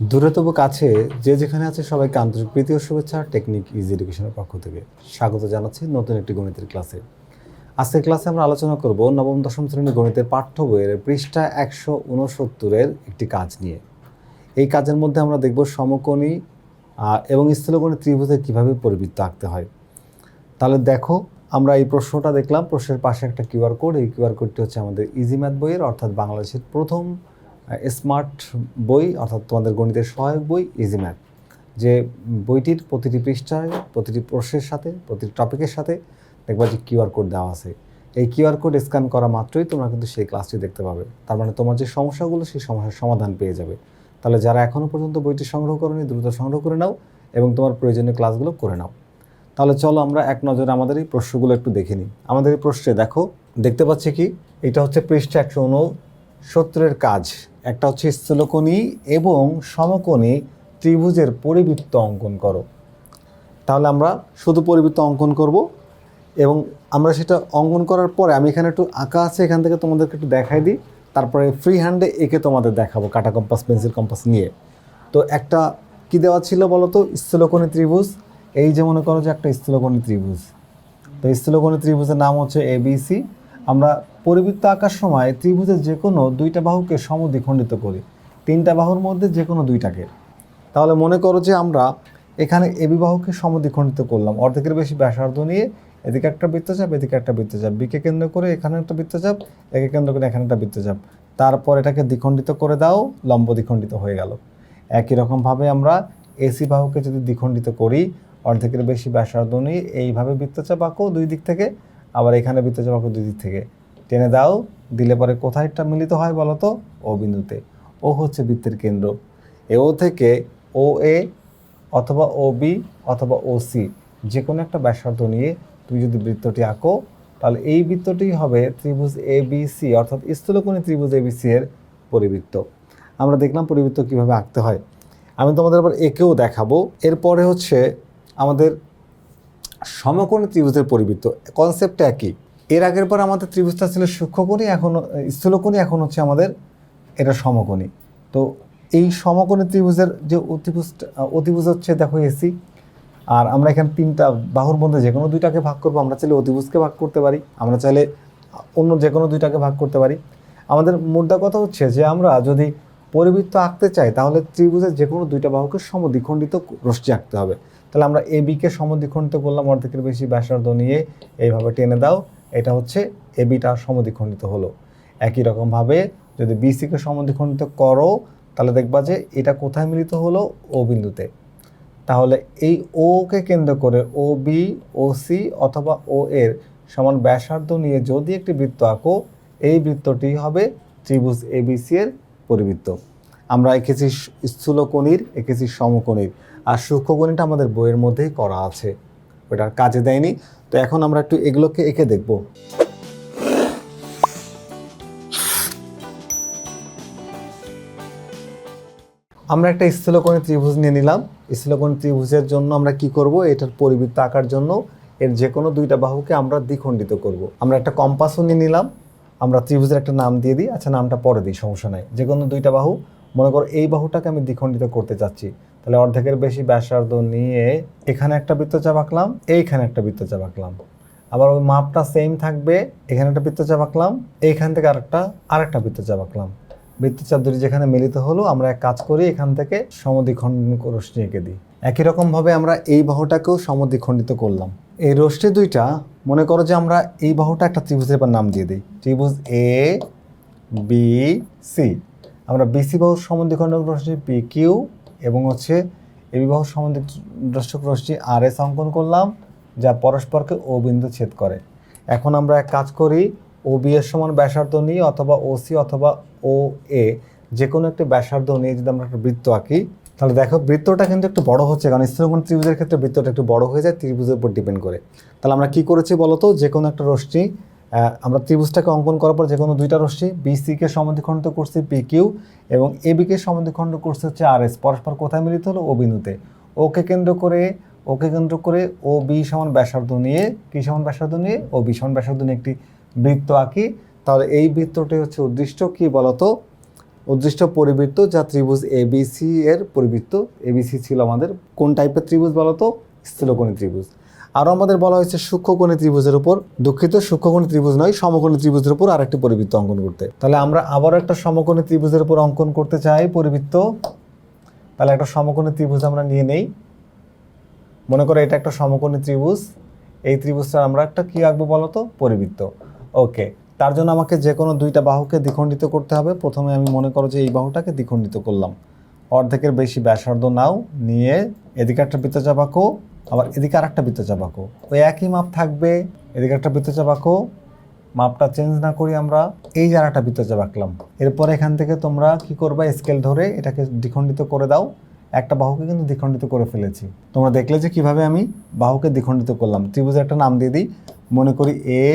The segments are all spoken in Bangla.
দূরে তবু কাছে যে যেখানে আছে সবাইকে আন্তরিক প্রীতি ও শুভেচ্ছা টেকনিক ইজি এডুকেশনের পক্ষ থেকে। স্বাগত জানাচ্ছি নতুন একটি গণিতের ক্লাসে। আজকের ক্লাসে আমরা আলোচনা করব নবম, দশম শ্রেণির গণিতের পাঠ্য বইয়ের পৃষ্ঠা একশো উনসত্তরের একটি কাজ নিয়ে। এই কাজের মধ্যে আমরা দেখব সমকোণী এবং স্থূলকোণী ত্রিভুজের কীভাবে পরিবৃত্ত আঁকতে হয়। তাহলে দেখো, আমরা এই প্রশ্নটা দেখলাম, প্রশ্নের পাশে একটা কিউআর কোড, এই কিউআর কোডটি হচ্ছে আমাদের ইজি ম্যাথ বইয়ের, অর্থাৎ বাংলাদেশের প্রথম স্মার্ট বই, অর্থাৎ তোমাদের গণিতের সহায়ক বই ইজি ম্যাথ যে বইটির প্রতিটি পৃষ্ঠায়, প্রতিটি প্রশ্নের সাথে, প্রতিটি টপিকের সাথে দেখবা যে কিউআর কোড দেওয়া আছে। এই কিউআর কোড স্ক্যান করা মাত্রই তোমরা কিন্তু সেই ক্লাসটি দেখতে পাবে। তার মানে তোমার যে সমস্যাগুলো, সেই সমস্যার সমাধান পেয়ে যাবে। তাহলে যারা এখনও পর্যন্ত বইটি সংগ্রহ করনি, দ্রুত সংগ্রহ করে নাও এবং তোমার প্রয়োজনীয় ক্লাসগুলো করে নাও। তাহলে চলো আমরা এক নজরে আমাদের এই প্রশ্নগুলো একটু দেখে নিই। আমাদের এই প্রশ্নে দেখো, দেখতে পাচ্ছি কি? এটা হচ্ছে পৃষ্ঠা একশো উনসত্তরের কাজ। একটা হচ্ছে স্থূলকোণী এবং সমকোণী ত্রিভুজের পরিবৃত্ত অঙ্কন করো। তাহলে আমরা শুধু পরিবৃত্ত অঙ্কন করব এবং আমরা সেটা অঙ্কন করার পরে আমি এখানে একটু আঁকা আছে, এখান থেকে তোমাদেরকে একটু দেখাই দিই। তারপরে ফ্রি হ্যান্ডে এঁকে তোমাদের দেখাবো কাটা কম্পাস পেন্সিল কম্পাস নিয়ে। তো একটা কি দেওয়া ছিল বলো তো? স্থূলকোণী ত্রিভুজ। এই যে মনে করো যে একটা স্থূলকোণী ত্রিভুজ। তো স্থূলকোণী ত্রিভুজের নাম হচ্ছে এবিসি আমরা পরিবৃত্ত আঁকার সময় ত্রিভুজের যে কোনো দুইটা বাহুকে সমদ্বিখণ্ডিত করি। তিনটা বাহুর মধ্যে যে কোনো দুইটাকে। তাহলে মনে করো যে আমরা এখানে এবি বাহুকে সমদ্বিখণ্ডিত করলাম। অর্ধেকের বেশি ব্যাসার্ধ নিয়ে এদিকে একটা বৃত্তচাপ, এদিকে একটা বৃত্তচাপ। বিকে কেন্দ্র করে এখানে একটা বৃত্তচাপ একে কেন্দ্র করে এখানে একটা বৃত্তচাপ। তারপর এটাকে দ্বিখণ্ডিত করে দাও, লম্ব দ্বিখণ্ডিত হয়ে গেল। একই রকমভাবে আমরা এসি বাহুকে যদি দ্বিখণ্ডিত করি, অর্ধেকের বেশি ব্যাসার্ধ নিয়ে এইভাবে বৃত্তচাপ আঁকো দুই দিক থেকে, আবার এখানে বৃত্তচাপ আঁকো দুই দিক থেকে। টেনে দাও, দিলে পরে কোথায়টা মিলিত হয় বলো তো? ও বিন্দুতে। ও হচ্ছে বৃত্তের কেন্দ্র। এ ও থেকে ও এ অথবা ও বি অথবা ও সি যে কোনো একটা ব্যাসার্ধ নিয়ে তুমি যদি বৃত্তটি আঁকো, তাহলে এই বৃত্তটি হবে ত্রিভুজ এ বি সি, অর্থাৎ স্থূলকোণী ত্রিভুজ এ বি সি এর পরিবৃত্ত। আমরা দেখলাম পরিবৃত্ত কীভাবে আঁকতে হয়। আমি তোমাদের আবার একেও দেখাবো। এরপরে হচ্ছে আমাদের সমকোণী ত্রিভুজের পরিবৃত্ত। কনসেপ্ট একই। এর আগের পর আমাদের ত্রিভুজটা ছিল সূক্ষ্মকোণী, এখন, স্থূলকোণী, এখন হচ্ছে আমাদের এটা সমকোণী। তো এই সমকোণী ত্রিভুজের যে অতিভুজ অতিভুজ হচ্ছে দেখো এসি আর আমরা এখানে তিনটা বাহুর মধ্যে যে কোনো দুইটাকে ভাগ করব, আমরা চাইলে অতিভুজকে ভাগ করতে পারি, আমরা চাইলে অন্য যে কোনো দুইটাকে ভাগ করতে পারি। আমাদের মুদ্রা কথা হচ্ছে যে আমরা যদি পরিবৃত্ত আঁকতে চাই, তাহলে ত্রিভুজের যে কোনো দুইটা বাহুকে সমদ্বিখণ্ডিত রশ্মি আঁকতে হবে। তাহলে আমরা এ বিকে সমদ্বিখণ্ডিত করলাম অর্ধেকের বেশি ব্যাসার্ধ নিয়ে, এইভাবে টেনে দাও এটা হচ্ছে এবিটা বিটা সমদ্বিখণ্ডিত হলো। একই রকমভাবে যদি বিসিকে সমদ্বিখণ্ডিত করো, তাহলে দেখবা যে এটা কোথায় মিলিত হলো? ও বিন্দুতে। তাহলে এই ও কে কেন্দ্র করে ও বি ও সি অথবা ও এর সমান ব্যাসার্ধ নিয়ে যদি একটি বৃত্ত আঁকো, এই বৃত্তটি হবে ত্রিভুজ এবিসি এর পরিবৃত্ত। আমরা এঁকেছি স্থূলকোণীর, এঁকেছি সমকোণীর। আর সূক্ষ্মকোণীটা আমাদের বইয়ের মধ্যেই করা আছে। ওটার কাজে দেয়নি। তো এখন আমরা একটু এগুলোকে এঁকে দেখব। আমরা একটা স্থূলকোণী ত্রিভুজ নিয়ে নিলাম। স্থূলকোণী ত্রিভুজের জন্য আমরা কি করব? এটার পরিবৃত্ত আঁকার জন্য এর যে কোনো দুইটা বাহুকে আমরা দ্বিখণ্ডিত করব। আমরা একটা কম্পাসও নিয়ে নিলাম। আমরা ত্রিভুজের একটা নাম দিয়ে দিই। আচ্ছা নামটা পরে দিই, সমস্যা নাই। যে কোনো দুইটা বাহু, মনে করো এই বাহুটাকে আমি দ্বিখণ্ডিত করতে চাচ্ছি। তাহলে অর্ধেকের বেশি ব্যাসার্ধ নিয়ে এখানে একটা বৃত্তচাপ আঁকলাম, এইখানে একটা বৃত্তচাপ আঁকলাম। আবার ওই মাপটা সেম থাকবে, এখানে একটা বৃত্তচাপ আঁকলাম, এইখান থেকে আরেকটা আরেকটা বৃত্তচাপ আঁকলাম। বৃত্তচাপ দুটি যেখানে মিলিত হলো, আমরা এক কাজ করি, এখান থেকে সমদ্বিখণ্ডন রশ্মি এঁকে দিই। একই রকমভাবে আমরা এই বাহুটাকেও সমদ্বিখণ্ডিত করলাম। এই রশ্মি দুইটা, মনে করো যে আমরা এই বাহুটা একটা ত্রিভুজের এবার নাম দিয়ে দিই। ত্রিভুজ এ বি সি আমরা বিসি বাহুর সমদ্বিখণ্ডক রশ্মি পি কিউ এবং হচ্ছে বিবাহ বাহুর দর্শক রশ্মি আর এস অঙ্কন করলাম, যা পরস্পরকে ও বিন্দু ছেদ করে। এখন আমরা এক কাজ করি, ও বি এর সমান ব্যাসার্ধ নিই অথবা ও সি অথবা ও এ যে কোনো একটি ব্যাসার্ধ নিয়ে যদি আমরা একটা বৃত্ত আঁকি, তাহলে দেখো বৃত্তটা কিন্তু একটু বড় হচ্ছে, কারণ স্থূলকোণ ত্রিভুজের ক্ষেত্রে বৃত্তটা একটু বড় হয়ে যায়, ত্রিভুজের উপর ডিপেন্ড করে। তাহলে আমরা কি করেছি বলতো? যে কোনো একটা রশ্মি আমরা ত্রিভুজটাকে অঙ্কন করার পর যে কোনো দুইটা রশ্মি বিসিকে সমদ্বিখণ্ড করছি পি কিউ এবং এ বিকে সমদ্বিখণ্ড করছে হচ্ছে আর এস পরস্পর কোথায় মিলিত হলো? ও ওকে কেন্দ্র করে ওকে কেন্দ্র করে ও বি সমান ব্যাসার্ধ নিয়ে কি সমান ব্যাসার্ধ নিয়ে ও বি সমান ব্যাসার্ধ নিয়ে একটি বৃত্ত আঁকি। তাহলে এই বৃত্তটি হচ্ছে উদ্দিষ্ট, কি বলতো? উদ্দিষ্ট পরিবৃত্ত যা ত্রিভুজ এবিসি এর পরিবৃত্ত। এবিসি ছিল আমাদের কোন টাইপের ত্রিভুজ বলতো? স্থূলকোণী ত্রিভুজ। আরও আমাদের বলা হয়েছে সূক্ষ্মকোণী ত্রিভুজের উপর। দুঃখিত, সূক্ষ্মকোণী ত্রিভুজ নয়, সমকোণী ত্রিভুজের উপর আরেকটি পরিবৃত্ত অঙ্কন করতে। তাহলে আমরা আবারও একটা সমকোণী ত্রিভুজের উপর অঙ্কন করতে চাই, পরিবৃত্ত। তাহলে একটা সমকোণী ত্রিভুজ আমরা নিয়ে নেই। মনে করো এটা একটা সমকোণী ত্রিভুজ। এই ত্রিভুজটা আমরা একটা কি আঁকবো বলো তো? পরিবৃত্ত। ওকে, তার জন্য আমাকে যে কোনো দুইটা বাহুকে দ্বিখণ্ডিত করতে হবে। প্রথমে আমি মনে করো যে এই বাহুটাকে দ্বিখণ্ডিত করলাম। অর্ধেকের বেশি ব্যাসার্ধ নাও, নিয়ে এদিকে একটা বৃত্তচাপ আঁকো। আবার এদিকে বৃত্তচাপ আঁকো ওই একই মাপ থাকবে, এদিকে একটা বৃত্তচাপ আঁকো মাপটা চেঞ্জ না করি আমরা, এই আরেকটা বৃত্তচাপ আঁকলাম এরপর এখান থেকে তোমরা কি করবা স্কেল ধরে এটাকে দ্বিখণ্ডিত করে দাও। একটা বাহুকে কিন্তু দ্বিখণ্ডিত করে ফেলেছি। তোমরা দেখলে যে কীভাবে আমি বাহুকে দ্বিখণ্ডিত করলাম। ত্রিভুজের একটা নাম দিয়ে দিই। মনে করি এ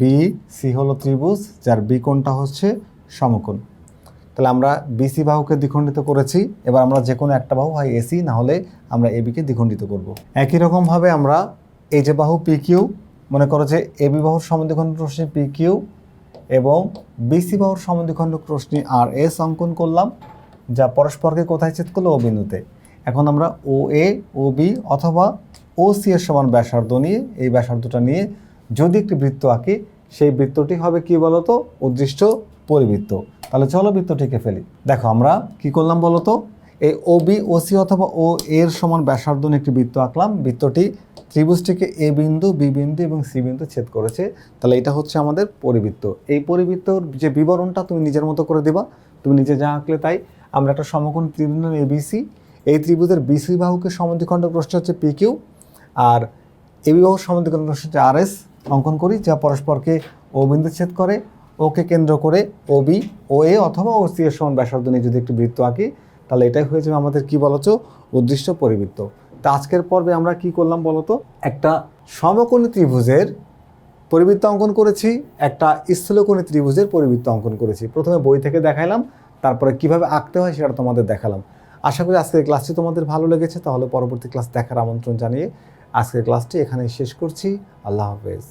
বি সি হলো ত্রিভুজ, যার বি কোণটা হচ্ছে সমকোণ। তাহলে আমরা বিসি বাহুকে দ্বিখণ্ডিত করেছি। এবার আমরা যে কোনো একটা বাহু, হয় এসি না হলে আমরা এবিকে দ্বিখণ্ডিত করব। একই রকমভাবে আমরা এই যে বাহু পি কিউ মনে করো যে এবি বাহুর সমদ্বিখণ্ড রশ্মি পি কিউ এবং বিসি বাহুর সমদ্বিখণ্ড রশ্মি আর এস অঙ্কন করলাম, যা পরস্পরকে কোথায় ছেদ করল? ও বিন্দুতে। এখন আমরা ও এ ও বি অথবা ও সি এর সমান ব্যাসার্ধ নিয়ে, এই ব্যাসার্ধটা নিয়ে যদি একটি বৃত্ত আঁকি, সেই বৃত্তটি হবে কি বলতো? উদ্দিষ্ট পরিবৃত্ত। তাহলে চলো বৃত্ত বৃত্তটিকে ফেলি। দেখো, আমরা কি করলাম বলতো? এই ও বি ও সি অথবা ও এর সমান ব্যাসার্ধ নিয়ে একটি বৃত্ত আঁকলাম। বৃত্তটি ত্রিভুজটিকে এ বিন্দু বি বিন্দু এবং সি বিন্দু ছেদ করেছে। তাহলে এটা হচ্ছে আমাদের পরিবৃত্ত। এই পরিবৃত্তর যে বিবরণটা তুমি নিজের মতো করে দিবা। তুমি নিজে যা আঁকলে তাই। আমরা একটা সমকোণ ত্রিভুজ এবিসি এই ত্রিভুজের বিসি বাহুকে সমদ্বিখণ্ড প্রশ্ন হচ্ছে পি কিউ আর এবি বাহুর সমদ্বিখণ্ড প্রশ্ন হচ্ছে আর এস অঙ্কন করি, যা পরস্পরকে ও বিন্দু ছেদ করে। ওকে কেন্দ্র করে ও বি ও এ অথবা ও সি এর সমান ব্যাসার্ধ নিয়ে যদি একটি বৃত্ত আঁকি, তাহলে এটাই হয়ে যাবে আমাদের কি বলছো উদ্দিষ্ট পরিবৃত্ত। তা আজকের পর্বে আমরা কি করলাম বলতো একটা সমকোণী ত্রিভুজের পরিবৃত্ত অঙ্কন করেছি, একটা স্থূলকোণী ত্রিভুজের পরিবৃত্ত অঙ্কন করেছি। প্রথমে বই থেকে দেখাইলাম, তারপরে কীভাবে আঁকতে হয় সেটা তোমাদের দেখালাম। আশা করি আজকের ক্লাসটি তোমাদের ভালো লেগেছে, তাহলে পরবর্তী ক্লাস দেখার আমন্ত্রণ জানিয়ে আজকের ক্লাসটি এখানেই শেষ করছি। আল্লাহ হাফেজ।